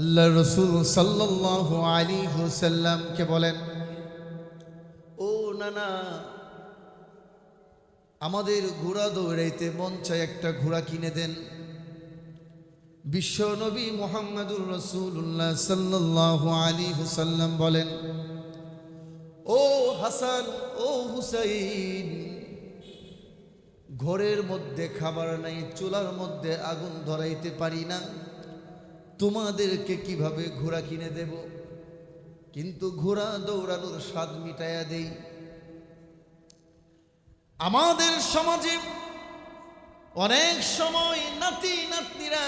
আল্লাহ রসুল সাল্লাহ আলী হুসাল্লামকে বলেন, ও নানা, আমাদের ঘোড়া দৌড়াইতে মন চায় একটা ঘোড়া কিনে দেন। বিশ্ব নবী মোহাম্মদুর রসুল্লাহ সাল্লাহ আলী হুসাল্লাম বলেন, ও হাসান, ও হুসাইন, ঘরের মধ্যে খাবার নাই, চুলার মধ্যে আগুন ধরাইতে পারি না। তোমাদেরকে কীভাবে ঘোড়া কিনে দেব? কিন্তু ঘোড়া দৌড়ানোর স্বাদ মিটাইয়া দেই। আমাদের সমাজে অনেক সময় নাতি, নাতনিরা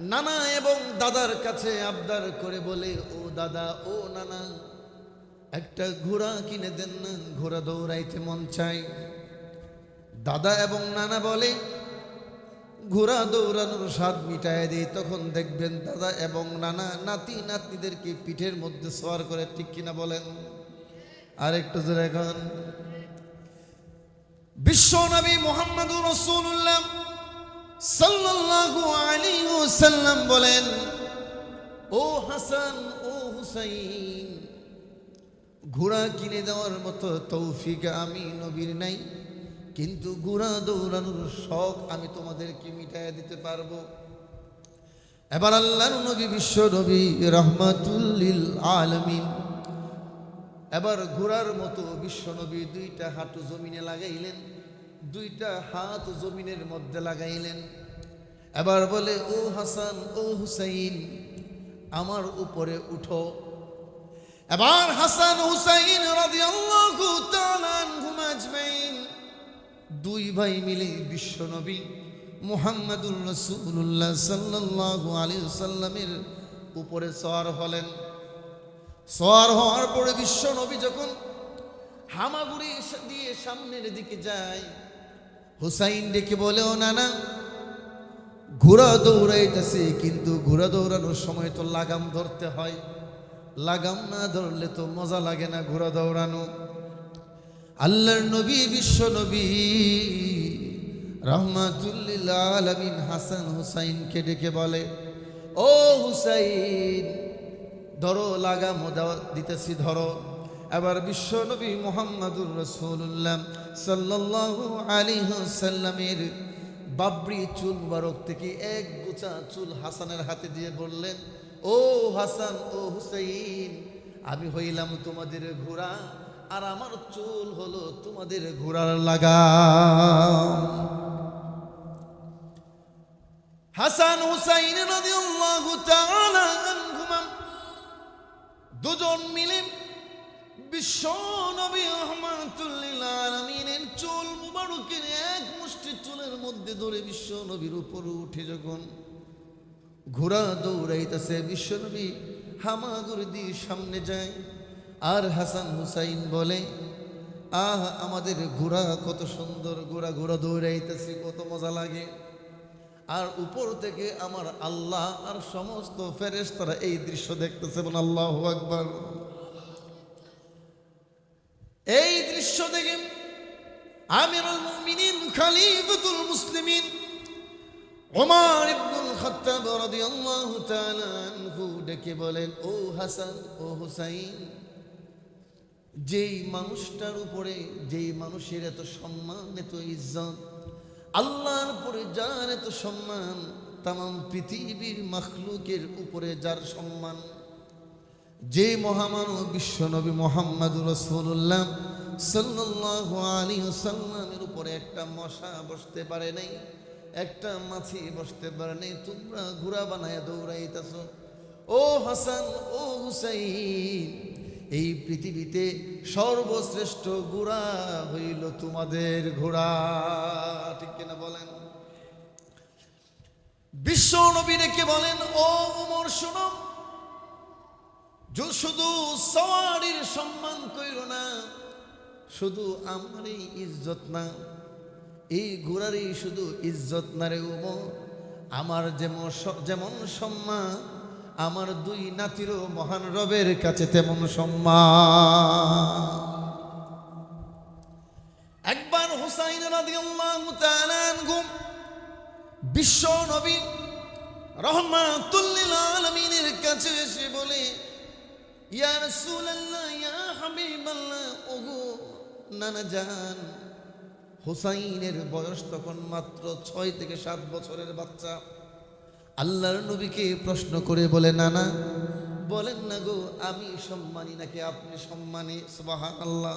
নানা এবং দাদার কাছে আবদার করে বলে, ও দাদা, ও নানা, একটা ঘোড়া কিনে দেন না, ঘোড়া দৌড়াইতে মন চায়। দাদা এবং নানা বলে ঘোড়া দৌড়ানোর স্বাদ মিটায় দেয়। তখন দেখবেন দাদা এবং নানা নাতি নাতনিদেরকে পিঠের মধ্যে সোয়ার করে, ঠিক কিনা বলেন? আর একটু জোরে এখন বিশ্ব নবী মোহাম্মদুর রসুল্লাহ সাল্লাল্লাহু আলাইহি ওয়াসাল্লাম বলেন, ও হাসান, ও হুসাইন, ঘোড়া কিনে দেওয়ার মতো তৌফিক আমি নবীর নাই। কিন্তু ঘোড়া দৌড়ানোর শখ আমি তোমাদেরকে মিটাইয়া দিতে পারব। এবার আল্লাহর নবী বিশ্ব নবী রহমাতুল্লিল আলমিন এবার ঘোড়ার মতো বিশ্ব নবী দুইটা হাঁটু জমিনে লাগাইলেন, দুইটা হাত জমিনের মধ্যে লাগাইলেন। এবার বলে, ও হাসান, ও হুসাইন, আমার উপরে উঠো। এবার হাসান হুসাইন রাদিয়াল্লাহু তাআলা দুই ভাই মিলে বিশ্বনবী মুহাম্মাদুর রাসূলুল্লাহ সাল্লাল্লাহু আলাইহি সাল্লামের উপরে সওয়ার হলেন। সওয়ার হওয়ার পরে বিশ্বনবী যখন হামাগুড়ি দিয়ে সামনের দিকে যায়, হুসাইন ডেকে বলেও নানা, ঘোড়া দৌড়াইতেছে, কিন্তু ঘোড়া দৌড়ানোর সময় তো লাগাম ধরতে হয়। লাগাম না ধরলে তো মজা লাগে না ঘোড়া দৌড়ানো। আল্লাহর নবী, বিশ্ব নবী। রহমাতুল্লিল আলমিন হাসান হুসাইনকে ডেকে বলে, ও হুসাইন, ধরো লাগাম দেওয়া, দিতেছি ধরো। এবার বিশ্ব নবী মোহাম্মদুর রসুল্লাহ সাল্লাহ আলী সাল্লামের বাবরি চুল মুবারক থেকে এক গোছা চুল হাসানের হাতে দিয়ে বললেন, ও হাসান, ও হুসাইন, আমি হইলাম তোমাদের ঘোড়া। আর আমার চুল হলো তোমাদের ঘোড়ার লাগা হাসান হুসাইন রাদিয়াল্লাহু তাআলা আনহুমা। দুজন মিলে বিশ্ব নবী রহমাতুল্লিল আলামিনের চুল মুবারকের এক মুষ্টি চুলের মধ্যে ধরে বিশ্ব নবীর উপরে উঠে যখন ঘোড়া দৌড়াইতেছে, বিশ্ব নবী হামাগুর দিয়ে সামনে যায়। আর হাসান হুসাইন বলে, আহ, আমাদের ঘোড়া কত সুন্দর, ঘোড়া ঘোড়া দৌড়াইতেছি, কত মজা লাগে। আর উপর থেকে আমার আল্লাহ আর সমস্ত ফেরেশতারা এই দৃশ্য দেখতেছে বলে আল্লাহ আকবার। এই দৃশ্য দেখে আমিরুল মুমিনিন, খলিফাতুল মুসলিমিন ওমর ইবনুল খাত্তাব রাদিয়াল্লাহু তাআলা আনহু ডেকে বলেন, ও হাসান, ও হুসাইন যেই মানুষটার উপরে, যেই মানুষের এত সম্মান, এত ইজ্জত, আল্লাহর উপরে যার এত সম্মান তাম পৃথিবীর মখলুকের উপরে যার সম্মান, যে মহামানব বিশ্বনবী মোহাম্মদ রসুল্লাহ সাল্লাহ আলী সাল্লামের উপরে একটা মশা বসতে পারে নাই, একটা মাছি বসতে পারে নাই, তোমরা ঘোড়া বানায় দৌড়াইতেছ। ও হাসান, ও হুসাইন এই পৃথিবীতে সর্বশ্রেষ্ঠ ঘোড়া হইল তোমাদের ঘোড়া। ঠিক কিনা বলেন? বিশ্ব নবী রেখে বলেন, ও উমর শুনো। য- শুধু সওয়ারির সম্মান কইর না, শুধু আমারই ইজ্জত না। এই ঘোড়ারই শুধু ইজ্জত না রে উমর আমার যেমন যেমন সম্মান আমার দুই নাতিরও মহান রবের কাছে তেমন সম্মান। একবার হুসাইন তাআলা বিশ্ব নবী রহমাতুল্লিল আলমিনের ইয়া রাসূলুল্লাহ, ইয়া হাবিবাল্লাহ, ওগো নানা জান, হুসাইনের বয়স তখন মাত্র ছয় থেকে সাত বছরের বাচ্চা। আল্লাহর নবীকে প্রশ্ন করে বলে, নানা, বলেন না গো, আমি সম্মানী নাকি আপনি সম্মানী? সুবাহান আল্লাহ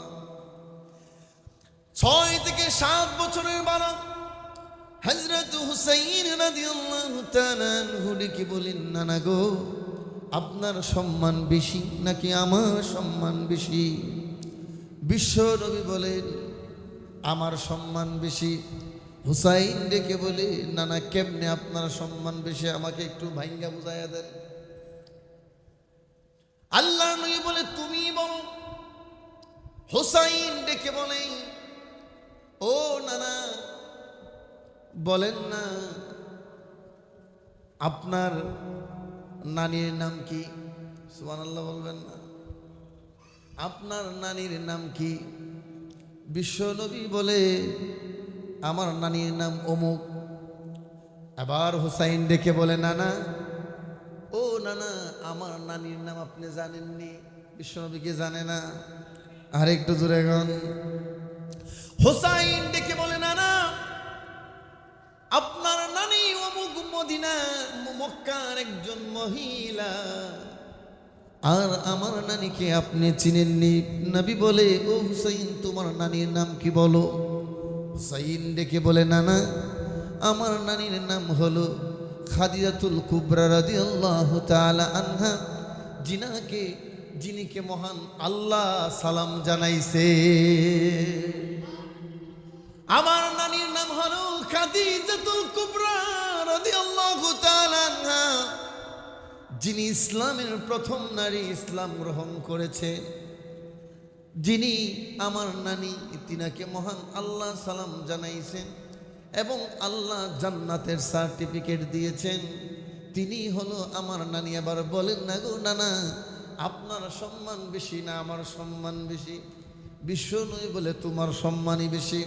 ছয় থেকে সাত বছরের বালক হজরত হুসাইন ডেকে বলেন, নানা গো, আপনার সম্মান বেশি নাকি আমার সম্মান বেশি? বিশ্ব নবী বলেন, আমার সম্মান বেশি। হুসাইন ডেকে বলে, নানা, কেমনে আপনার সম্মান বেশি? আমাকে একটু ভাইঙ্গা বুঝাইয়া দেন। আল্লাহ নবী বলে, তুমি বলো। হুসাইন ডেকে বলে, ও নানা, বলেন না, আপনার নানির নাম কি? সুমান আল্লাহ বলবেন না। আপনার নানির নাম কি? বিশ্বনবী বলে আমার নানির নাম অমুক। আবার হুসাইন ডেকে বলে, নানা, ও নানা, আমার নানির নাম আপনি জানেননি বিশ্বনবী কি জানে না। আর একটু জোরে গান। হুসাইন ডেকে বলে, নানা, আপনার নানি অমুক মদিনা, মক্কার একজন মহিলা। আর আমার নানিকে আপনি চিনেননি? নবী বলে, ও হুসাইন, তোমার নানির নাম কি বলো? হুসাইন ডেকে বলে, নানা, আমার নানির নাম হলো খাদিজাতুল কুবরা রাদিয়াল্লাহু তাআলা আনহা। জিনাকে যিনিকে মহান আল্লাহ সালাম জানাইছে। আমার নানির নাম হলো খাদিজাতুল কুবরা রাদিয়াল্লাহু তাআলা আনহা। যিনি ইসলামের প্রথম নারী ইসলাম গ্রহণ করেছে যিনি আমার নানি, তিনাকে মহান আল্লাহ সালাম জানাইছেন এবং আল্লাহ জান্নাতের সার্টিফিকেট দিয়েছেন। তিনি হলো আমার নানি। আবার বলেন, না গো নানা, আপনার সম্মান বেশি না আমার সম্মান বেশি? বিশ্ব নয় বলে তোমার সম্মানই বেশি?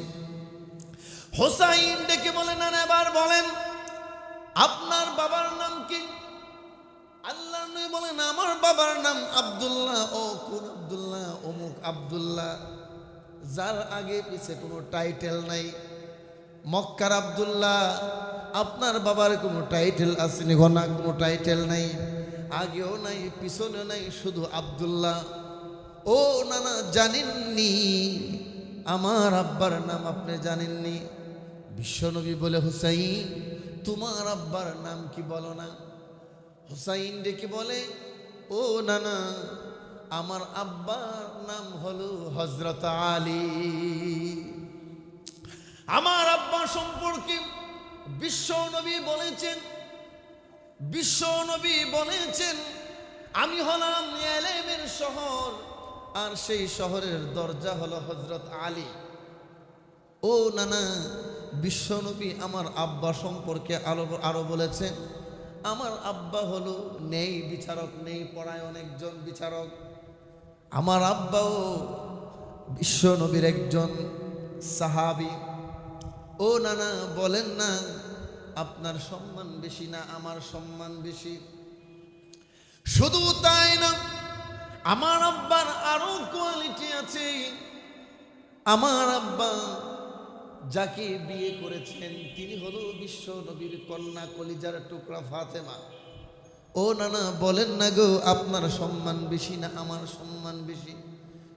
হোসাইন ডেকে বলেন নানা এবার বলেন, আপনার বাবার নাম কি? আল্লাহ নবী বলেন, আমার বাবার নাম আব্দুল্লাহ, ও কোন আব্দুল্লাহ, অমুক আব্দুল্লাহ। যার আগে পিছে কোনো টাইটেল নাই। মক্কার আব্দুল্লাহ, আপনার বাবার কোনো টাইটেল আসেনি ঘনা কোনো টাইটেল নাই। আগেও নাই পিছনে নাই, শুধু আব্দুল্লাহ। ও নানা জানেননি, আমার আব্বার নাম আপনি জানেননি। বিশ্বনবী বলে, হুসাইন, তোমার আব্বার নাম কি বলো না? হুসাইন ডেকে বলে, ও নানা, আমার আব্বার নাম হলো হজরত আলী। আমার আব্বা সম্পর্কে বিশ্ব নবী বলেছেন, বিশ্ব নবী বলেছেন, আমি হলাম এলেমের শহর, আর সেই শহরের দরজা হলো হজরত আলী। ও নানা বিশ্বনবী আমার আব্বা সম্পর্কে আরও আরও বলেছেন আমার আব্বা হলো নেই বিচারক, নেই পড়ায় অনেকজন বিচারক। আমার আব্বাও বিশ্বনবীর একজন সাহাবি। ও নানা, বলেন না, আপনার সম্মান বেশি না আমার সম্মান বেশি? শুধু তাই না, আমার আব্বার আরও কোয়ালিটি আছে। আমার আব্বা যাকে বিয়ে করেছেন, তিনি হলো বিশ্ব নবীর কন্যা কলিজার টুকরা ফাতেমা। ও নানা, বলেন না গো, আপনার সম্মান বেশি না আমার সম্মান বেশি?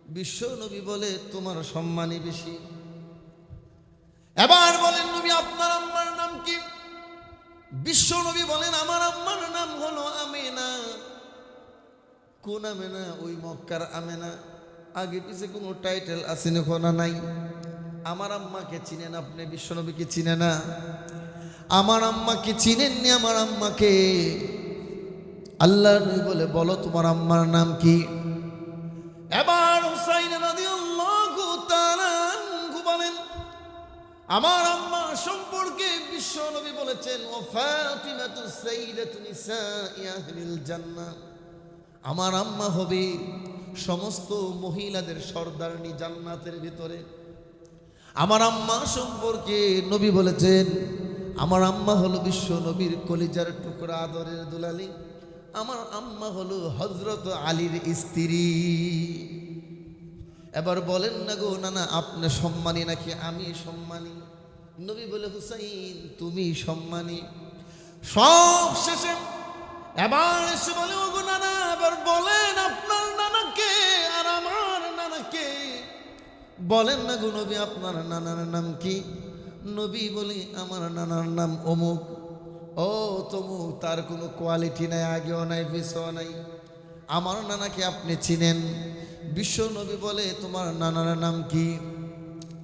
বিশ্ব নবী বলে, তোমার সম্মানই বেশি। এবার বলেন নবী, আপনার আম্মার নাম কি? বিশ্ব নবী বলেন, আমার আম্মার নাম হলো আমেনা। কোন আমেনা? ওই মক্কার আমেনা। আগে পিছে কোনো টাইটেল আসেনি কোনা নাই? আমার আম্মাকে চিনেন আপনি? বিশ্বনবীকে চিনে না? আমার আম্মাকে চিনেননি আমার আম্মাকে? আল্লাহ নবী বলে, বলো তোমার আম্মার নাম কি? এবার বলেন, আমার আম্মা সম্পর্কে বিশ্ব নবী বলেছেন, ও আমার আম্মা হবে সমস্ত মহিলাদের সর্দারনি জান্নাতের ভিতরে। আমার আম্মা সম্পর্কে নবী বলেছেন, আমার আম্মা হলো বিশ্ব নবীর কলিজার টুকরা আদরের দুলালি। আমার আম্মা হলো হজরত আলীর স্ত্রী। এবার বলেন না গো না না আপনি সম্মানী নাকি আমি সম্মানী? নবী বলে, হুসাইন, তুমি সম্মানী। সব শেষে এবার এসে বলে ও গো নানা, এবার বলেন আপনার বলেন না গো নবী, আপনার নানার নাম কি? নবী বলি, আমার নানার নাম অমুক। ও, তমুক, তার কোনো কোয়ালিটি নাই, আগেও নাই, পিছও নাই। আমার নানাকে আপনি চিনেন? বিশ্ব নবী বলে, তোমার নানার নাম কি?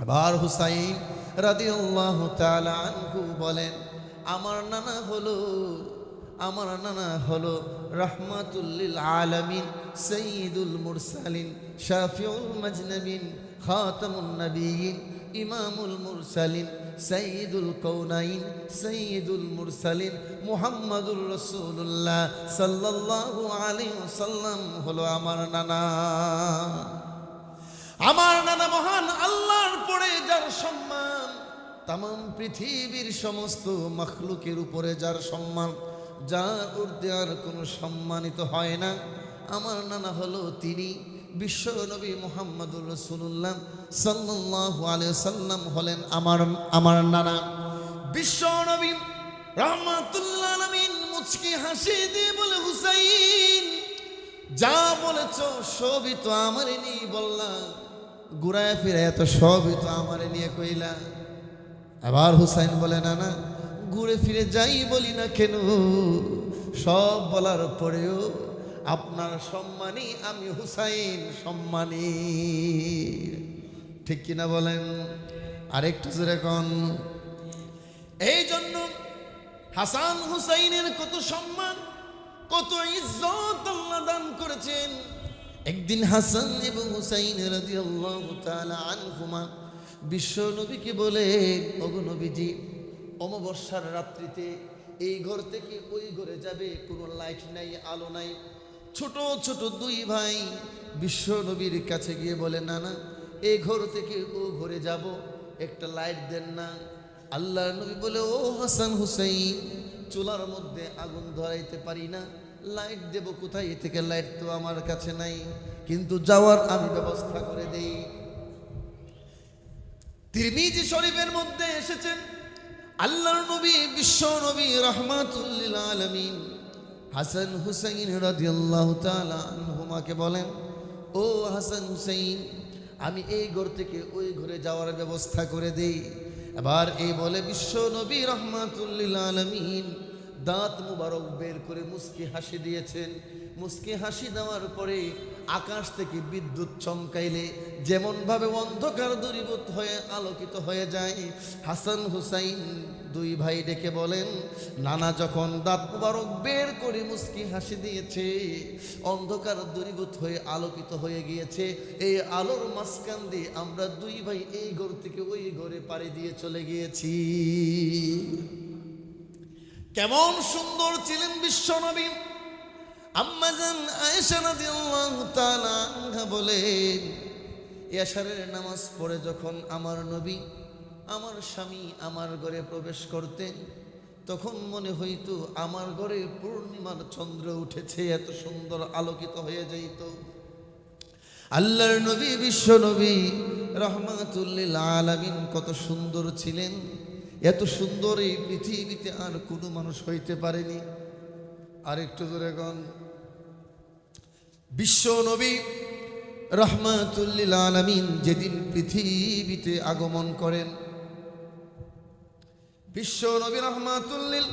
আবার হুসাইন রাদি আল্লাহ আনহু বলেন, আমার নানা হলো, আমার নানা হলো রহমাতুল্লিল আলমিন সঈদুল মুরসালিন, শাফিউল মাজনবিন খাতামুন নবীন, ইমামুল মুরসালিন সঈদুল কৌনাইন সঈদুল মুরসালিন, মুহাম্মাদুর রসুল্লাহ সাল্লাল্লাহু আলাইহি ওয়াসাল্লাম হলো আমার নানা। আমার নানা মহান আল্লাহর পরে যার সম্মান তাম পৃথিবীর সমস্ত মখলুকের উপরে যার সম্মান, যার ঊর্ধ্বে আর কোনো সম্মানিত হয় না। আমার নানা হলো তিনি বিশ্ব নবী মোহাম্মদুর রসুল্লাহ আলাইহি সাল্লাম হলেন আমার আমার নানা। বিশ্ব নবী রহমাতুল্লাহ আলামিন মুচকি হাসি দিয়ে বলে, হুসাইন, যা বলেছ সবই তো আমারই নিয়ে বললাম ঘুরায় ফিরে এত সবই তো আমারে নিয়ে কইলা। আবার হুসাইন বলে না না ঘুরে ফিরে যাই বলি না কেন? সব বলার পরেও আপনার সম্মানী আমি হুসাইন সম্মানী। ঠিক কিনা বলেন? আরেকটু জোরে কন। এই জন্য হাসান হুসাইনের কত সম্মান, কত ইজ্জত আল্লাহ দান করেছেন। একদিন হাসান এবং হুসাইন রাদিয়াল্লাহু তাআলা আনহুমা বিশ্ব নবীকে বলে, ওগো নবীজি, অমাবস্যার রাত্রিতে এই ঘর থেকে ওই ঘরে যাবে, কোনো লাইট নাই, আলো নাই ছোট ছোট দুই ভাই বিশ্ব নবীর কাছে গিয়ে বলে না না এই ঘর থেকে ও ঘরে যাব, একটা লাইট দেন না। আল্লাহ নবী বলে, ও হাসান হুসাইন, চুলার মধ্যে আগুন ধরাইতে পারি না, লাইট দেব কোথায়? এ থেকে লাইট তো আমার কাছে নাই, কিন্তু যাওয়ার আমি ব্যবস্থা করে দেই। তিরমিজি শরীফের মধ্যে এসেছেন, আল্লাহর নবী বিশ্ব নবী রহমাতুল্লিল আলমিন। হাসান হুসাইন রাজিয়াল্লাহ তাআলা আনহুমাকে বলেন, ও হাসান হুসাইন, আমি এই ঘর থেকে ওই ঘরে যাওয়ার ব্যবস্থা করে দেই। এবার এই বলে, বিশ্ব নবী রহমাতুল্লিল আলমিন দাঁত মুবারক বের করে মুস্কি হাসি দিয়েছেন। মুস্কি হাসি দেওয়ার পরে আকাশ থেকে বিদ্যুৎ চমকাইলে যেমনভাবে অন্ধকার দূরীভূত হয়ে আলোকিত হয়ে যায়, হাসান হুসাইন দুই ভাই ডেকে বলেন, নানা যখন দাঁত মুবারক বের করে মুস্কি হাসি দিয়েছে, অন্ধকার দূরীভূত হয়ে আলোকিত হয়ে গিয়েছে, এই আলোর মাঝখান দিয়ে আমরা দুই ভাই এই ঘর থেকে ওই ঘরে পাড়ি দিয়ে চলে গিয়েছি। কেমন সুন্দর ছিলেন বিশ্বনবী আম্মাজান আয়েশা রাদিয়াল্লাহু তাআলা বলেন ইয়াশারের নামাজ পড়ে যখন আমার নবী আমার স্বামী আমার ঘরে প্রবেশ করতেন, তখন মনে হইতো আমার ঘরে পূর্ণিমার চন্দ্র উঠেছে, এত সুন্দর আলোকিত হয়ে যাইত। আল্লাহর নবী, বিশ্ব নবী রহমাতুল্লিল আলামিন কত সুন্দর ছিলেন। এত সুন্দর এই পৃথিবীতে আর কোনো মানুষ হইতে পারেনি। আরেকটু জোরে গন বিশ্ব নবী রহমাতুল্লিল আলামিন যেদিন পৃথিবীতে আগমন করেন, বিশ্ব নবী রহমাতুল্লিল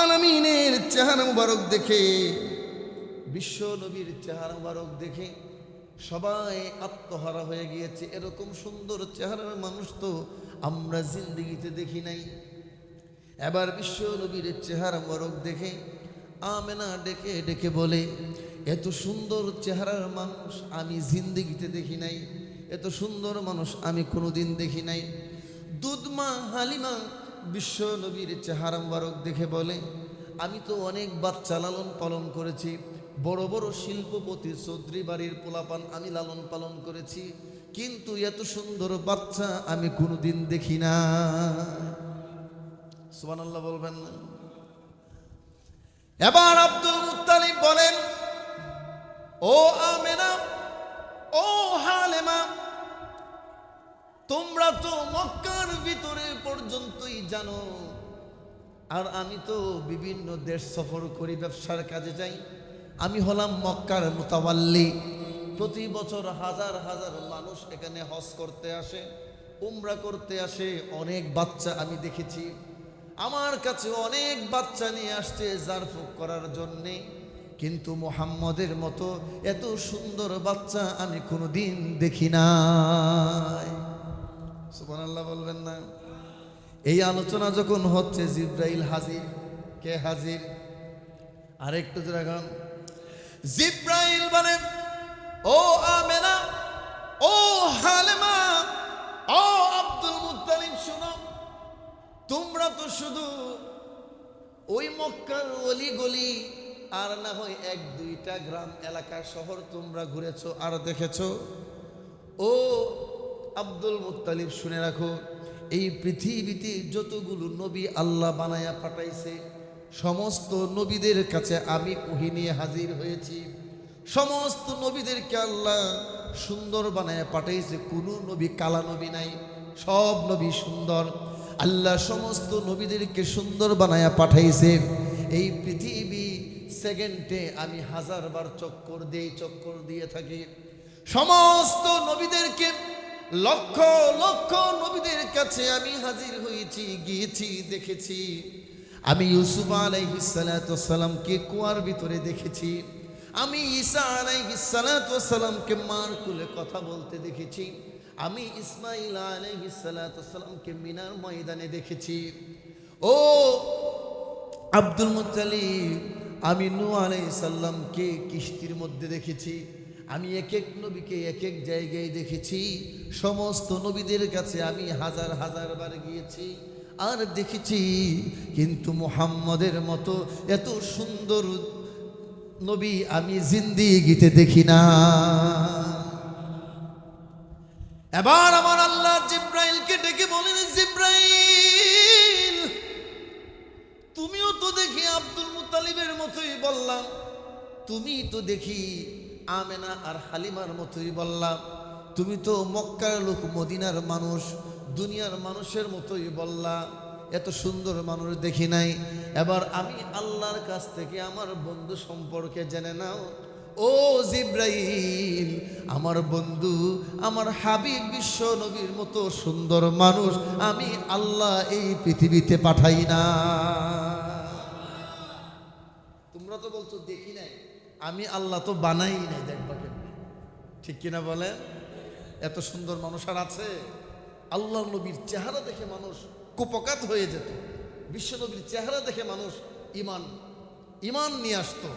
আলামিনের চেহারা মুবারক দেখে, বিশ্ব নবীর চেহারা মুবারক দেখে সবাই আত্মহারা হয়ে গিয়েছে। এরকম সুন্দর চেহারার মানুষ তো আমরা জিন্দগিতে দেখি নাই। এবার বিশ্ব নবীর চেহারা মুবারক দেখে আমেনা ডেকে ডেকে বলে, এত সুন্দর চেহারার মানুষ আমি জিন্দগিতে দেখি নাই। এত সুন্দর মানুষ আমি কোনোদিন দেখি নাই। দুধমা, হালিমা বিশ্ব নবীর চেহারা মুবারক দেখে বলে, আমি তো অনেক বাচ্চা লালন পালন করেছি। বড় বড় শিল্পপতি চৌধুরী বাড়ির পোলাপান আমি লালন পালন করেছি। কিন্তু এত সুন্দর বাচ্চা আমি কোনোদিন দেখি না। সুবহানাল্লাহ বলবেন না। এবার আব্দুল মুত্তালিব বলেন, ও আমেনা, ও হালেমা, তোমরা তো মক্কার ভিতরে পর্যন্তই জানো। আর আমি তো বিভিন্ন দেশ সফর করি, ব্যবসার কাজে যাই। আমি হলাম মক্কার মোতাবাল্লি। প্রতি বছর হাজার হাজার মানুষ এখানে হজ করতে আসে, উমরা করতে আসে, অনেক বাচ্চা আমি দেখেছি। আমার কাছে অনেক বাচ্চা নিয়ে আসছে জারফুক করার জন্যে, কিন্তু মোহাম্মদের মতো এত সুন্দর বাচ্চা আমি কোনোদিন দেখি নাই। সুবহানাল্লাহ বলবেন না। এই আলোচনা যখন হচ্ছে, জিব্রাইল হাজির, কে হাজির? আরেকটু যেরকম জিব্রাইল বলেন, ও আমেনা, ও হালেমা, ও আব্দুল মুত্তালিব, শোনো, তোমরা তো শুধু ওই মক্কার অলি গলি আর না হয় এক দুইটা গ্রাম এলাকা শহর তোমরা ঘুরেছো আর দেখেছ। ও আব্দুল মুত্তালিব, শুনে রাখো, এই পৃথিবীতে যতগুলো নবী আল্লাহ বানায়া পাঠাইছে সমস্ত নবীদের কাছে আমি ওহি নিয়ে হাজির হয়েছি। সমস্ত নবীদেরকে আল্লাহ সুন্দর বানায়া পাঠাইছে। কোনো নবী কালা নবী নাই, সব নবী সুন্দর। আল্লাহ সমস্ত নবীদেরকে সুন্দর বানায়া পাঠাইছে। এই পৃথিবী সেকেন্ডে আমি হাজারবার চক্কর দিই চক্কর দিয়ে থাকি। সমস্ত নবীদেরকে, লক্ষ লক্ষ নবীদের কাছে আমি হাজির হয়েছি, গিয়েছি, দেখেছি। আমি ইউসুফ আলাইহিসালামকে কুয়ার ভিতরে দেখেছি। আমি ঈসা আলাইহিসালামকে মার কুলে কথা বলতে দেখেছি। আমি ইসমাইল আলাইহিসালামকে মিনার ময়দানে দেখেছি। ও আব্দুল মুতালিব আমি নু আলাই সাল্লামকে কিস্তির মধ্যে দেখেছি। আমি এক এক নবীকে এক এক জায়গায় দেখেছি। সমস্ত নবীদের কাছে আমি হাজার হাজার বার গিয়েছি। আর দেখেছি, কিন্তু মুহাম্মদের মতো এত সুন্দর নবী আমি জিন্দিগিতে দেখি না। এবার আমার আল্লাহ জিব্রাইলকে ডেকে বলেন, জিব্রাইল, তুমিও তো দেখি আব্দুল মুতালিবের মতোই বললাম। তুমি তো দেখি আমেনা আর হালিমার মতোই বললাম। তুমি তো মক্কার লোক, মদিনার মানুষ। দুনিয়ার মানুষের মতোই বললা, এত সুন্দর মানুষ দেখি নাই। এবার আমি আল্লাহর কাছ থেকে আমার বন্ধু সম্পর্কে জেনে নাও। ও জিব্রাইল, আমার বন্ধু, আমার হাবিব বিশ্ব নবীর মতো সুন্দর মানুষ, আমি আল্লাহ এই পৃথিবীতে পাঠাই না। তোমরা তো বলছো দেখি নাই, আমি আল্লাহ তো বানাই নাই দেখবা ঠিক কিনা বলেন? এত সুন্দর মানুষ আর আছে? আল্লাহ নবীর চেহারা দেখে মানুষ কুপকাত হয়ে যেত। বিশ্ব নবীর চেহারা দেখে মানুষ ইমান ইমান নিয়ে আসতো।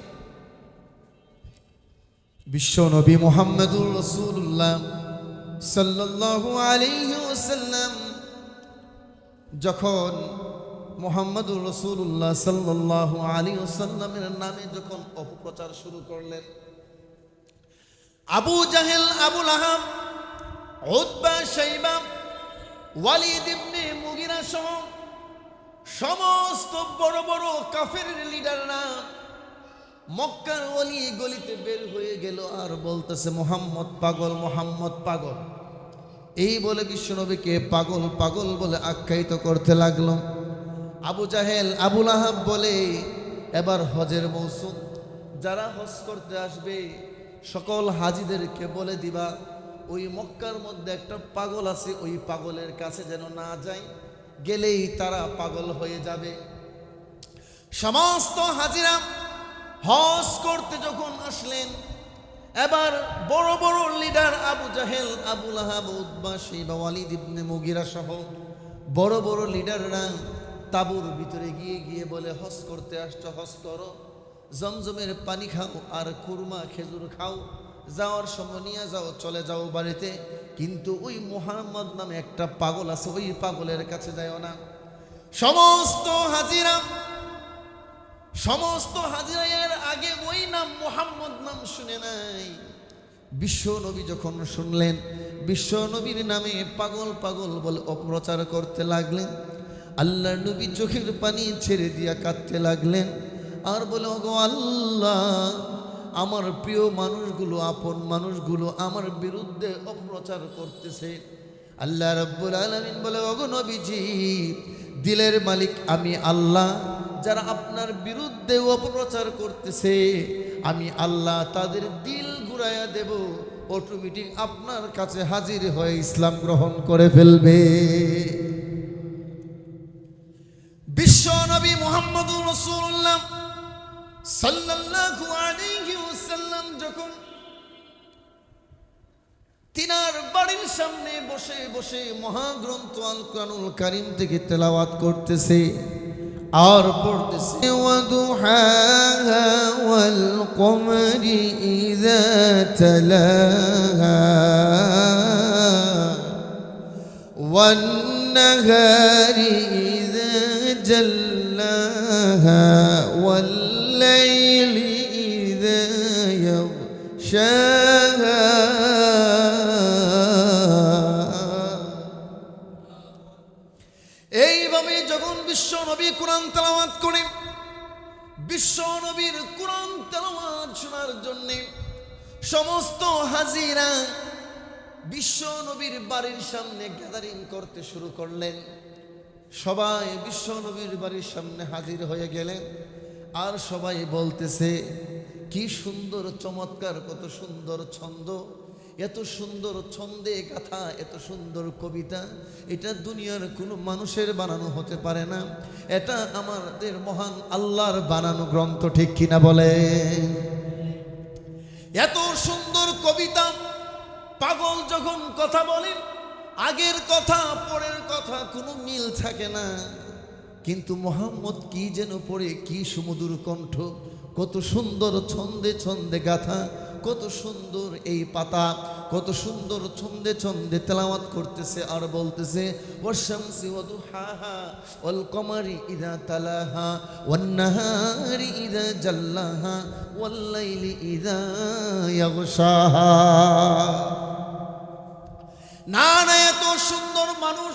বিশ্ব নবী মোহাম্মদুর রসুল্লাহ সাল্লাল্লাহু আলাইহি ওয়াসাল্লাম যখন মোহাম্মদুর রসুল্লাহ সাল্লাল্লাহু আলাইহি ওয়াসাল্লামের নামে যখন অপপ্রচার শুরু করলেন, আবু জাহেল, আবুল শাইবা সমস্ত বড় বড় কাফের লিডাররা মক্কার অলি গলিতে বের হয়ে গেল আর বলতেছে, মোহাম্মদ পাগল মোহাম্মদ পাগল। এই বলে বিশ্বনবীকে পাগল পাগল বলে আখ্যায়িত করতে লাগল। আবু জাহেল আবুল আহাব বলে, এবার হজের মৌসুম, যারা হজ করতে আসবে, সকল হাজিদেরকে বলে দিবা ওই মক্কার মধ্যে একটা পাগল আছে, ওই পাগলের কাছে যেন না যায় গেলেই তারা পাগল হয়ে যাবে। সমস্ত হাজিরা হজ করতে যখন আসলেন, এবার বড় বড় লিডার আবু জাহেল আবুল আহাব উদ্বা মুগিরা সহ বড় বড় লিডাররা তাবুর ভিতরে গিয়ে গিয়ে বলে, হজ করতে আসছো, হজ করো। জমজমের পানি খাও আর কুরমা, খেজুর খাও। যাওয়ার সময় নিয়ে যাও, চলে যাও বাড়িতে। কিন্তু ওই মোহাম্মদ নামে একটা পাগল আছে, ওই পাগলের কাছে যাও না। সমস্ত হাজিরা, সমস্ত হাজিরায়ের আগে ওই নাম মোহাম্মদ নাম শুনে নাই। বিশ্ব নবী যখন শুনলেন, বিশ্ব নবীর নামে পাগল পাগল বলে অপপ্রচার করতে লাগলেন। আল্লাহ নবী চোখের পানি ছেড়ে দিয়া কাঁদতে লাগলেন। আর বলে, ওগো আল্লাহ আমার প্রিয় মানুষগুলো, আপন মানুষগুলো আমার বিরুদ্ধে অপ্রচার করতেছে। আল্লাহ রব্বুল আলমিন বলে, ওগো নবীজি, দিলের মালিক আমি আল্লাহ, যারা আপনার বিরুদ্ধে অপপ্রচার করতেছে, আমি আল্লাহ তাদের দিল ঘুরাইয়া দেব। অটোমেটিক আপনার কাছে হাজির হয়ে ইসলাম গ্রহণ করে ফেলবে। বিশ্ব নবী মোহাম্মদ রসুল্লাহ সাল্লাল্লাহু তিনার বাড়ির সামনে বসে করতেছে আর পড়তেছে ওয়াদুহাহা ওয়াল কমরি ইযা ওয়াল والليل إذا يغشاها এইভাবে যখন বিশ্ব নবী কোরআন তেলাওয়াত করেন বিশ্ব নবীর কোরআন তেলাওয়াত শোনার জন্য সমস্ত হাজিরা বিশ্ব নবীর বাড়ির সামনে গ্যাদারিং করতে শুরু করলেন সবাই বিশ্ব নবীর বাড়ির সামনে হাজির হয়ে গেলেন আর সবাই বলতেছে, কি সুন্দর, চমৎকার, কত সুন্দর ছন্দ, এত সুন্দর ছন্দে গাথা, এত সুন্দর কবিতা। এটা দুনিয়ার কোনো মানুষের বানানো হতে পারে না। এটা আমাদের মহান আল্লাহর বানানো গ্রন্থ, ঠিক কিনা বলে? এত সুন্দর কবিতা, পাগল যখন কথা বলেন আগের কথা, পরের কথা কোনো মিল থাকে না। কিন্তু মোহাম্মদ কি যেন পড়ে, কি সুমধুর কণ্ঠ, কত সুন্দর ছন্দে ছন্দে গাথা, কত সুন্দর এই পাতা, কত সুন্দর ছন্দে ছন্দে তেলাওয়াত করতেছে আর বলতেছে ইদা তালাহা ইদা জাল্লাহা ইদা না না, এত সুন্দর মানুষ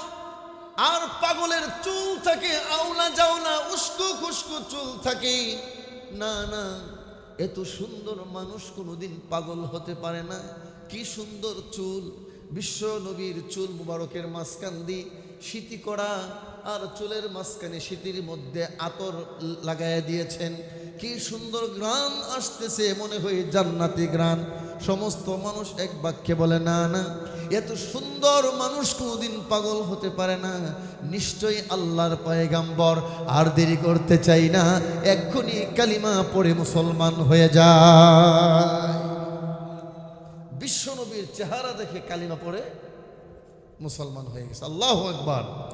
আর পাগলের চুল থাকে আউলা জাউলা উস্কো খুস্কো চুল থাকে। না না, এত সুন্দর মানুষ কোনোদিন পাগল হতে পারে না। কি সুন্দর চুল, বিশ্ব নবীর চুল মুবারকের মাঝখান দিয়ে শীতি করা, আর চুলের মাঝখানে শীতির মধ্যে আতর লাগাইয়া দিয়েছেন। কি সুন্দর গ্রান আসতেছে, মনে হয় জান্নাতি গ্রান সমস্ত মানুষ এক বাক্যে বলে, না না এত সুন্দর মানুষ কোনোদিন পাগল হতে পারে না। নিশ্চয়ই আল্লাহর পয়গাম্বর। আর দেরি করতে চাই না। এক্ষুনি কালিমা পড়ে মুসলমান হয়ে যায়। বিশ্বনবীর চেহারা দেখে কালিমা পড়ে মুসলমান হয়ে গেছে। আল্লাহ একবার